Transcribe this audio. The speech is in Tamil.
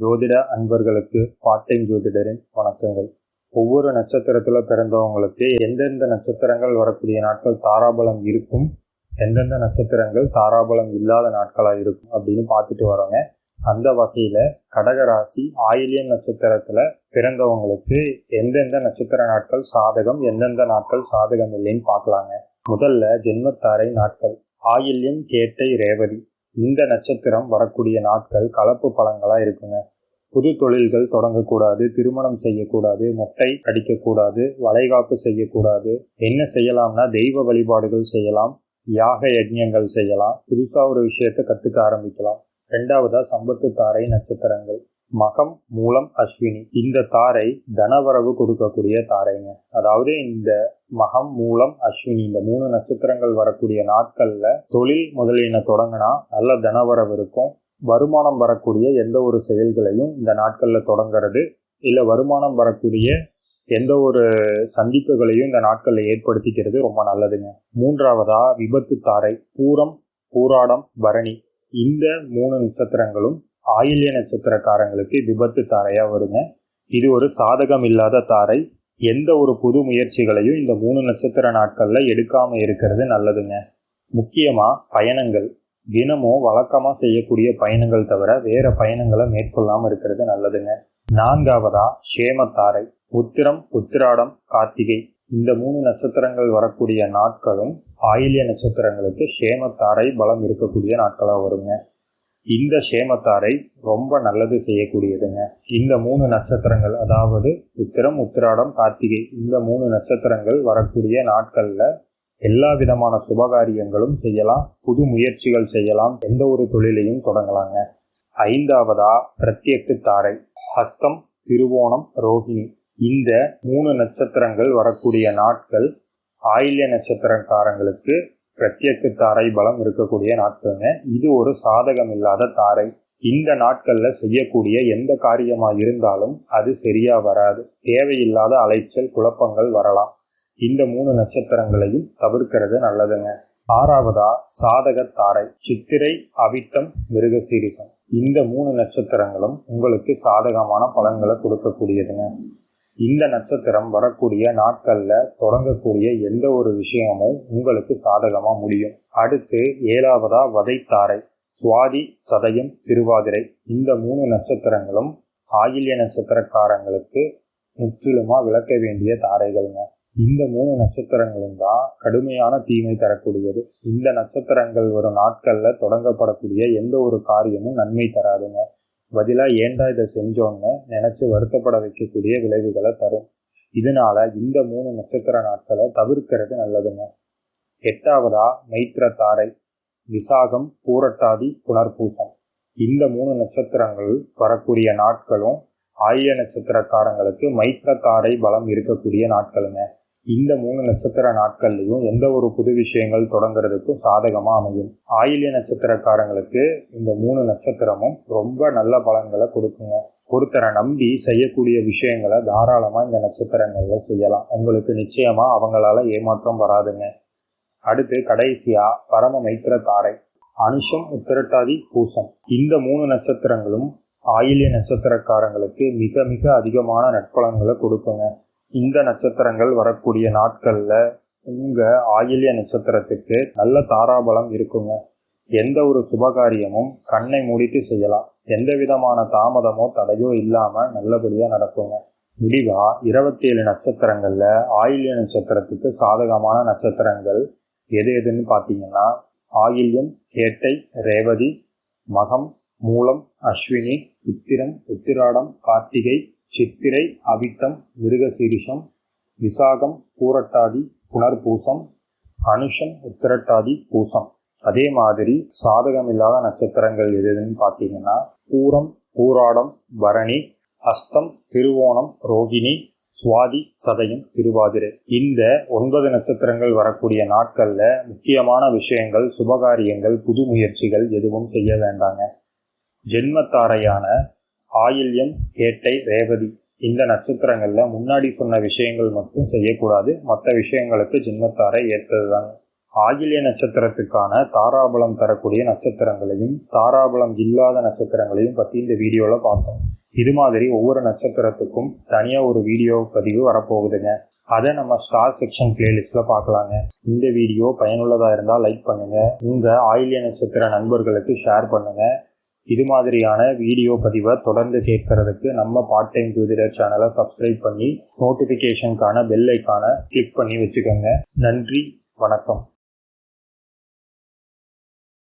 ஜோதிட அன்பர்களுக்கு பார்ட் டைம் ஜோதிடரின் வணக்கங்கள். ஒவ்வொரு நட்சத்திரத்தில் பிறந்தவங்களுக்கு எந்தெந்த நட்சத்திரங்கள் வரக்கூடிய நாட்கள் தாராபலம் இருக்கும் எந்தெந்த நட்சத்திரங்கள் தாராபலம் இல்லாத நாட்களாக இருக்கும் அப்படின்னு பார்த்துட்டு வரோங்க. அந்த வகையில் கடகராசி ஆயிலியம் நட்சத்திரத்தில் பிறந்தவங்களுக்கு எந்தெந்த நட்சத்திர நாட்கள் சாதகம் எந்தெந்த நாட்கள் சாதகம் இல்லைன்னு பார்க்கலாங்க. முதல்ல ஜென்மத்தாரை நாட்கள். ஆயில்யம் கேட்டை ரேவதி. இந்த நட்சத்திரம் வரக்கூடிய நாட்கள் கலப்பு பழங்களாக இருக்குங்க. புது தொழில்கள் தொடங்கக்கூடாது திருமணம் செய்யக்கூடாது மொட்டை அடிக்கக்கூடாது வளைகாப்பு செய்யக்கூடாது. என்ன செய்யலாம்னா தெய்வ வழிபாடுகள் செய்யலாம் யாக யஜ்யங்கள் செய்யலாம் புதுசாக ஒரு விஷயத்தை கற்றுக்க ஆரம்பிக்கலாம். ரெண்டாவதாக சம்பத்து தாரை நட்சத்திரங்கள். மகம் மூலம் அஸ்வினி. இந்த தாரை தனவரவு கொடுக்கக்கூடிய தாரைங்க. அதாவது இந்த மகம் மூலம் அஸ்வினி இந்த மூணு நட்சத்திரங்கள் வரக்கூடிய நாட்கள்ல தொழில் முதலீன தொடங்கினா நல்ல தனவரவு இருக்கும். வருமானம் வரக்கூடிய எந்த ஒரு செயல்களையும் இந்த நாட்கள்ல தொடங்குறது இல்ல வருமானம் வரக்கூடிய எந்த ஒரு சந்திப்புகளையும் இந்த நாட்கள்ல ஏற்படுத்திக்கிறது ரொம்ப நல்லதுங்க. மூன்றாவதா விபத்து தாரை பூரம் பூராடம் பரணி. இந்த மூணு நட்சத்திரங்களும் ஆயில்ய நட்சத்திரக்காரங்களுக்கு விபத்து தாரையாக வருங்க. இது ஒரு சாதகம் இல்லாத தாரை. எந்த ஒரு புது முயற்சிகளையும் இந்த மூணு நட்சத்திர நாட்களில் எடுக்காமல் இருக்கிறது நல்லதுங்க. முக்கியமாக பயணங்கள். தினமும் வழக்கமாக செய்யக்கூடிய பயணங்கள் தவிர வேறு பயணங்களை மேற்கொள்ளாமல் இருக்கிறது நல்லதுங்க. நான்காவதா சேமத்தாரை உத்திரம் உத்திராடம் கார்த்திகை. இந்த மூணு நட்சத்திரங்கள் வரக்கூடிய நாட்களும் ஆயில்ய நட்சத்திரங்களுக்கு சேமத்தாரை பலம் இருக்கக்கூடிய நாட்களாக வருங்க. இந்த சேமத்தாரை ரொம்ப நல்லது செய்யக்கூடியதுங்க. இந்த மூணு நட்சத்திரங்கள் அதாவது உத்திரம் உத்திராடம் கார்த்திகை இந்த மூணு நட்சத்திரங்கள் வரக்கூடிய நாட்களில் எல்லா விதமான சுபகாரியங்களும் செய்யலாம் புது முயற்சிகள் செய்யலாம் எந்த ஒரு தொழிலையும் தொடங்கலாங்க. ஐந்தாவதா பிரத்யேக்கு தாரை ஹஸ்தம் திருவோணம் ரோஹிணி இந்த மூணு நட்சத்திரங்கள் வரக்கூடிய நாட்கள் ஆயில்ய நட்சத்திரக்காரங்களுக்கு பிரத்யேக தாரை பலம் இருக்கக்கூடிய நாட்கள்ங்க இது ஒரு சாதகம் இல்லாத தாரை. இந்த நாட்கள்ல செய்யக்கூடிய எந்த காரியமா இருந்தாலும் அது சரியா வராது. தேவையில்லாத அலைச்சல் குழப்பங்கள் வரலாம். இந்த மூணு நட்சத்திரங்களையும் தவிர்க்கிறது நல்லதுங்க. ஆறாவதா சாதக தாரை. சித்திரை அவிட்டம் மிருகசீரிசம். இந்த மூணு நட்சத்திரங்களும் உங்களுக்கு சாதகமான பலன்களை கொடுக்கக்கூடியதுங்க. இந்த நட்சத்திரம் வரக்கூடிய நாட்கள்ல தொடங்கக்கூடிய எந்த ஒரு விஷயமும் உங்களுக்கு சாதகமா முடியும். அடுத்து ஏழாவதா வதைத்தாரை சுவாதி சதயம் திருவாதிரை. இந்த மூணு நட்சத்திரங்களும் ஆயில்ய நட்சத்திரக்காரங்களுக்கு முற்றிலுமா விளக்க வேண்டிய தாரைகள்ங்க. இந்த மூணு நட்சத்திரங்களும் தான் கடுமையான தீமை தரக்கூடியது. இந்த நட்சத்திரங்கள் வரும் நாட்கள்ல தொடங்கப்படக்கூடிய எந்த ஒரு காரியமும் நன்மை தராதுங்க. பதிலாக ஏண்டா இதை செஞ்சோன்னு நினச்சி வருத்தப்பட வைக்கக்கூடிய விளைவுகளை தரும். இதனால இந்த மூணு நட்சத்திர நாட்களை தவிர்க்கிறது நல்லதுங்க. எட்டாவதா மைத்திர தாரை விசாகம் பூரட்டாதி புனர்பூசம். இந்த மூணு நட்சத்திரங்கள் வரக்கூடிய நாட்களும் ஆயிர நட்சத்திரக்காரங்களுக்கு மைத்திர தாரை பலம் இருக்கக்கூடிய நாட்களுங்க. இந்த மூணு நட்சத்திர நாட்கள்லையும் எந்த ஒரு புது விஷயங்கள் தொடங்குறதுக்கும் சாதகமாக அமையும். ஆயிலிய நட்சத்திரக்காரங்களுக்கு இந்த மூணு நட்சத்திரமும் ரொம்ப நல்ல பலன்களை கொடுக்குங்க. ஒருத்தரை நம்பி செய்யக்கூடிய விஷயங்களை தாராளமாக இந்த நட்சத்திரங்களில் செய்யலாம். உங்களுக்கு நிச்சயமாக அவங்களால ஏமாற்றம் வராதுங்க. அடுத்து கடைசியாக பரம மைத்திர தாரை அனுஷம் உத்திரட்டாதி பூசம். இந்த மூணு நட்சத்திரங்களும் ஆயிலிய நட்சத்திரக்காரங்களுக்கு மிக மிக அதிகமான நட்பலன்களை கொடுக்குங்க. இந்த நட்சத்திரங்கள் வரக்கூடிய நாட்கள்ல உங்க ஆயில்ய நட்சத்திரத்துக்கு நல்ல தாராபலம் இருக்குங்க. எந்த ஒரு சுபகாரியமும் கண்ணை மூடிட்டு செய்யலாம். எந்த விதமான தாமதமோ தடையோ இல்லாம நல்லபடியா நடக்குங்க. முடிவா? இருபத்தி ஏழு நட்சத்திரங்கள்ல ஆயில்ய நட்சத்திரத்துக்கு சாதகமான நட்சத்திரங்கள் எது எதுன்னு பார்த்தீங்கன்னா ஆயில்யம் கேட்டை ரேவதி மகம் மூலம் அஸ்வினி உத்திரம் உத்திராடம் கார்த்திகை சித்திரை அவிட்டம் மிருகசீரிஷம் விசாகம் பூரட்டாதி புனர்பூசம் அனுஷம் உத்திரட்டாதி பூசம். அதே மாதிரி சாதகம் இல்லாத நட்சத்திரங்கள் எதுன்னு பார்த்தீங்கன்னா பூரம் பூராடம் பரணி அஸ்தம் திருவோணம் ரோகிணி சுவாதி சதயம் திருவாதிரை. இந்த ஒன்பது நட்சத்திரங்கள் வரக்கூடிய நாட்கள்ல முக்கியமான விஷயங்கள் சுபகாரியங்கள் புது முயற்சிகள் எதுவும் செய்ய வேண்டாங்க. ஜென்மத்தாரையான ஆயில்யம் கேட்டை ரேவதி இந்த நட்சத்திரங்கள்ல முன்னாடி சொன்ன விஷயங்கள் மட்டும் செய்யக்கூடாது. மற்ற விஷயங்களுக்கு ஜென்மத்தாரை ஏற்றதுதாங்க ஆகிலிய நட்சத்திரத்துக்கான தாராபலம் தரக்கூடிய நட்சத்திரங்களையும் தாராபலம் இல்லாத நட்சத்திரங்களையும் பற்றி இந்த வீடியோவில் பார்த்தோம். இது மாதிரி ஒவ்வொரு நட்சத்திரத்துக்கும் தனியாக ஒரு வீடியோ பதிவு வரப்போகுதுங்க. அதை நம்ம ஸ்டார் செக்ஷன் பிளேலிஸ்ட்டில் பார்க்கலாங்க. இந்த வீடியோ பயனுள்ளதாக இருந்தால் லைக் பண்ணுங்கள் உங்கள் ஆயிலிய நட்சத்திர நண்பர்களுக்கு ஷேர் பண்ணுங்கள் இது மாதிரியான வீடியோ பதிவை தொடர்ந்து கேட்கறதுக்கு நம்ம பார்ட் டைம் ஜோதிடர் சேனலை சப்ஸ்கிரைப் பண்ணி நோட்டிஃபிகேஷனுக்கான பெல் ஐக்கானை கிளிக் பண்ணி வச்சுக்கோங்க. நன்றி வணக்கம்.